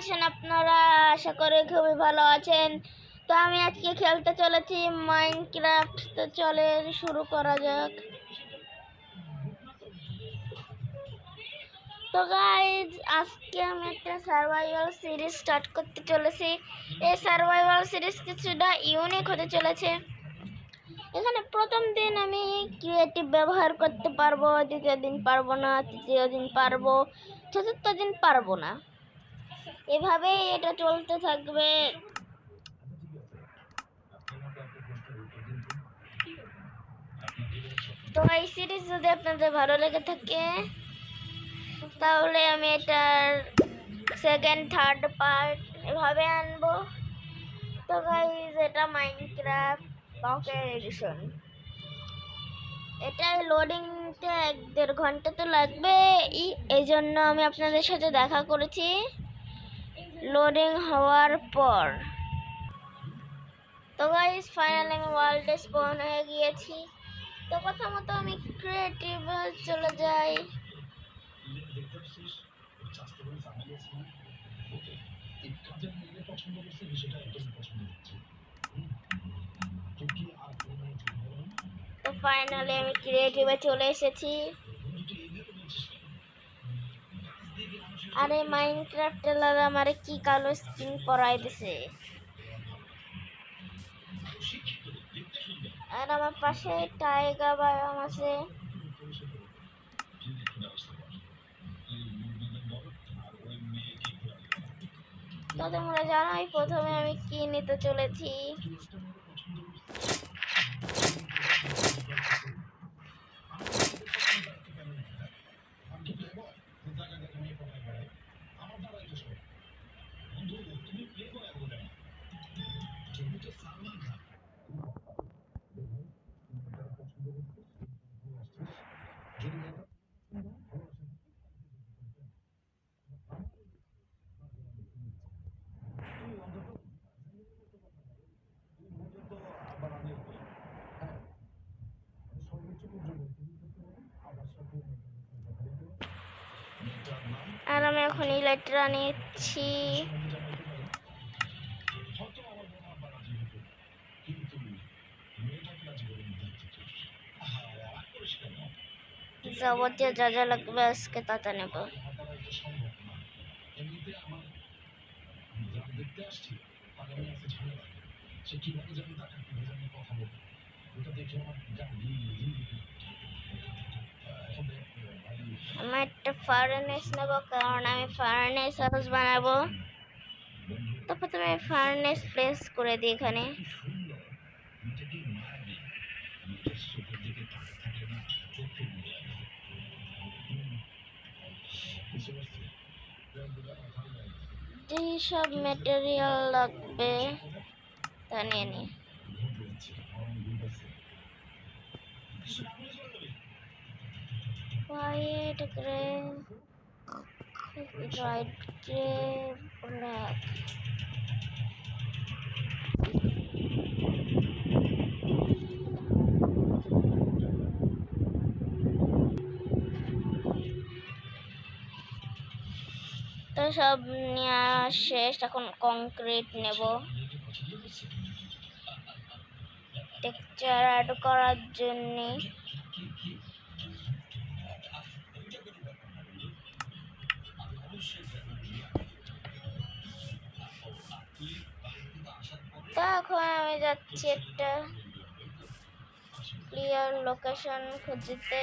আছেন আপনারা আশা করি খুবই ভালো আছেন। তো আমি আজকে খেলতে চলেছি মাইনক্রাফট তো চলে শুরু করা যাক। তো গাইজ আজকে আমি একটা সার্ভাইভাল সিরিজ স্টার্ট করতে চলেছি। এই সার্ভাইভাল সিরিজ কিছুটা ইউনিক হতে চলেছে। এখানে প্রথম দিন আমি ক্রিয়েটিভ ব্যবহার করতে পারব, দ্বিতীয় দিন পারব না, তৃতীয় দিন পারব, চতুর্থ দিন পারব না। এভাবেই এটা চলতে থাকবে। তো এই সিরিজ যদি আপনাদের ভালো লেগে থাকে, তাহলে আমি এটার সেকেন্ড থার্ড পার্ট এভাবে আনব। তো গাইজ এটা মাইনক্রাফট পকেট এডিশন এটাই লোডিংটা এক দেড় ঘণ্টা তো লাগবে এই জন্য আমি আপনাদের সাথে দেখা করেছি। লোডিং হওয়ার পর। তো গাইজ ফাইনাল আমি ওয়ার্ল্ডে স্পন হয়ে গিয়েছি। তো কথা মতো আমি ক্রিয়েটিভ চলে যাই। তো ফাইনালি আমি ক্রিয়েটিভে চলে এসেছি। আরে মাইনক্রাফটের লাগা আমারে কি কালো স্কিন পরাই দিছে। আর আমার পাশে টাইগার বায়াম আছে। তো তোমরা জানোই, প্রথমে আমি কি নিতে চলেছি? আমি এখন ইলেকট্রা নিচ্ছি। যাবতীয় যা যা লাগবে আজকে তাতে নেব। আমি একটা ফার্নেস নেব, কারণ আমি ফার্নেস হাউস বানাবো। তো প্রথমে ফার্নেস প্লেস করে দিই এখানে। সব মেটেরিয়াল লাগবে। তা নিয়ে নিই Quiet gray, bright gray, black. তো সব নেওয়া শেষ এখন কংক্রিট নেব টেক্সচার অ্যাড করার জন্যে এখন আমি যাচ্ছি একটা ক্লিয়ার লোকেশন খুঁজতে।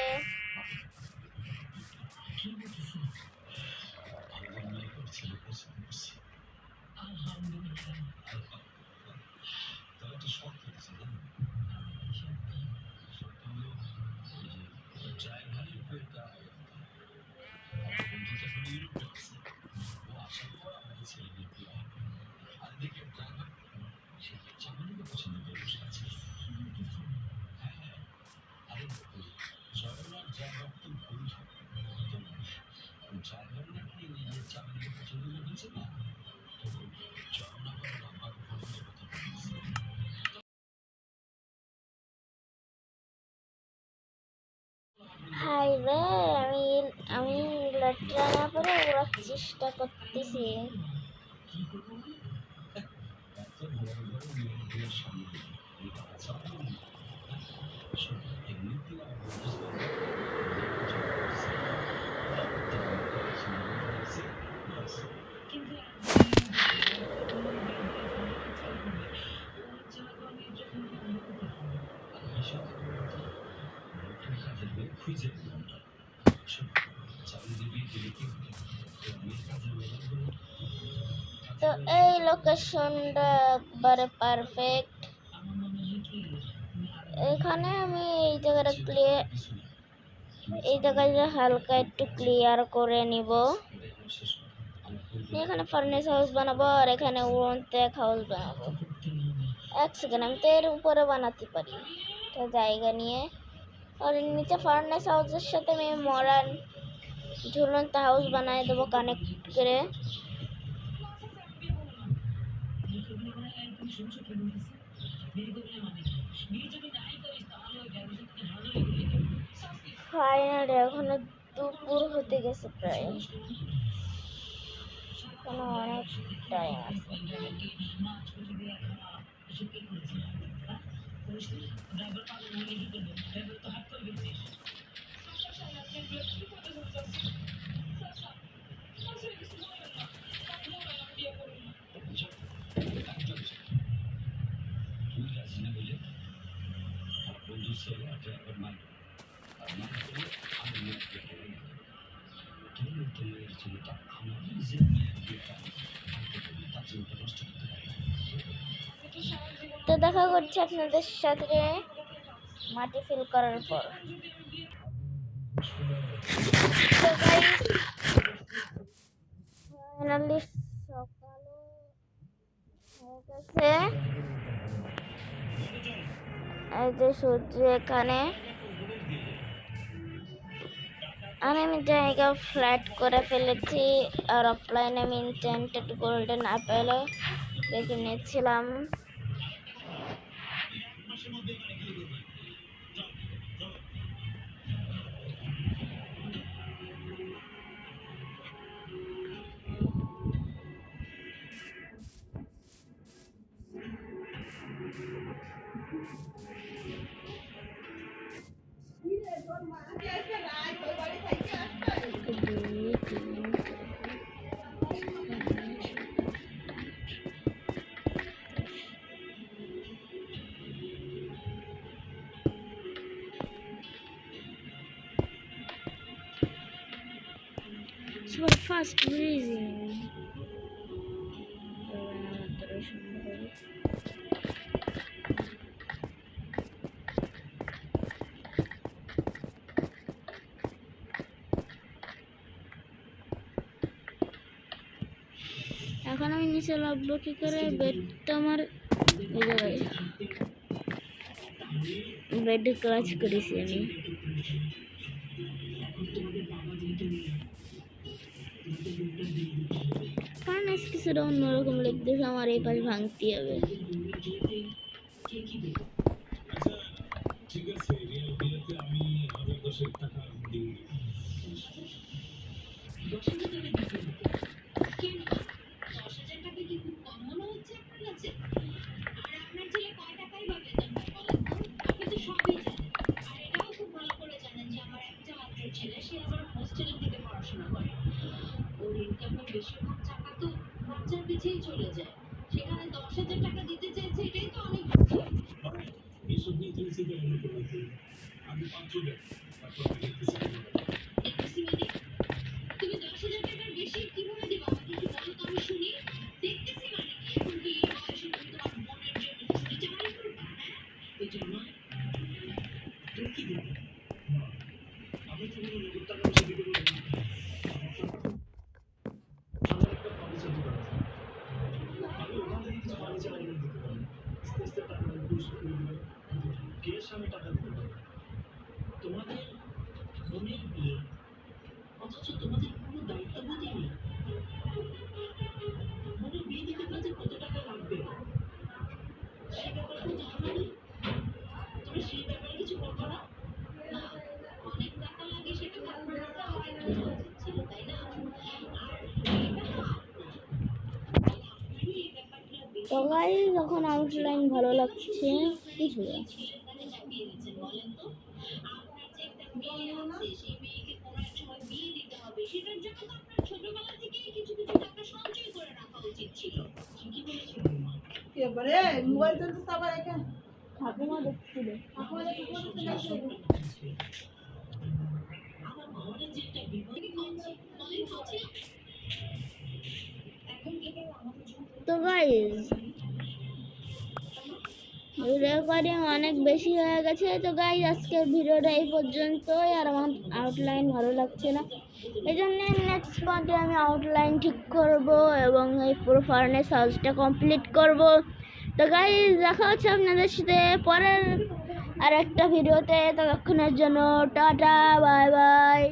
করে আমি আমি লেটরা না করে ওরা চেষ্টা করতেছি। তো এই লোকেশনটা একবারে পারফেক্ট এখানে আমি এই জায়গাটা ক্লিয়ার এই জায়গাটা হালকা একটু ক্লিয়ার করে নিব। এখানে ফার্নেস হাউস বানাবো আর এখানে উড়ন্তেক হাউস বানাবো। এক সেকেন্ড আমি তো এর উপরে বানাতে পারি। তো জায়গা নিয়ে। আর নিচে ফার্নেস হাউসের সাথে আমি মরান ঝুলন্ত হাউস বানিয়ে দেবো কানেক্ট করে। ফাইনালি এখনও দুপুর হতে গেছে প্রায়। এখনও অনেক টাইম আছে। ड्राइवर का हाथ कर তো দেখা করছি আপনাদের সাথে মাটি ফিল করার পর। ফাইনালি সকালও হয়ে গেছে। এই যে সূর্য এখানে। আমি আমি জায়গা ফ্ল্যাট করে ফেলেছি আর অফলাইনে আমি ইনটেন্টেড গোল্ডেন অ্যাপেলও বেছে নিয়েছিলাম। Super fast breathing. এখন আমি নিচে লাভবো কি করে বেডটা আমার এই জায়গায় বেড ক্লাচ করেছি আমি কিছুটা অন্যরকম লিখতেছে আমার এই পাশ ভাঙতে হবে। ছেলে টাকা। আমি এনে দিতে পারি তোমাদের অনেক বিয়ে অথচ তোমাদের কোনো দায়িত্ববোধই নেই। মানে বিয়ে দিতে কত টাকা লাগবে? সে ব্যাপারে তো ধারণা নেই। তুমি সেই ব্যাপারে কিছু না। যখন আউটলাইন ভালো লাগছে কিছু মোবাইল চলতে ঠাকুমা দেখছিল ঠাকুমা জন্য তো গাইজ রেকর্ডিং অনেক বেশি হয়ে গেছে। তো গাইজ আজকের ভিডিওটা এই পর্যন্তই। আর আমার আউটলাইন ভালো লাগছে না। এই জন্য নেক্সট পার্টে আমি আউটলাইন ঠিক করব এবং এই পুরো ফার্নের সাজটা কমপ্লিট করব। তো গাইজ দেখা হচ্ছে আপনাদের সাথে পরের আর একটা ভিডিওতে ততক্ষণের জন্য টাটা বাই বাই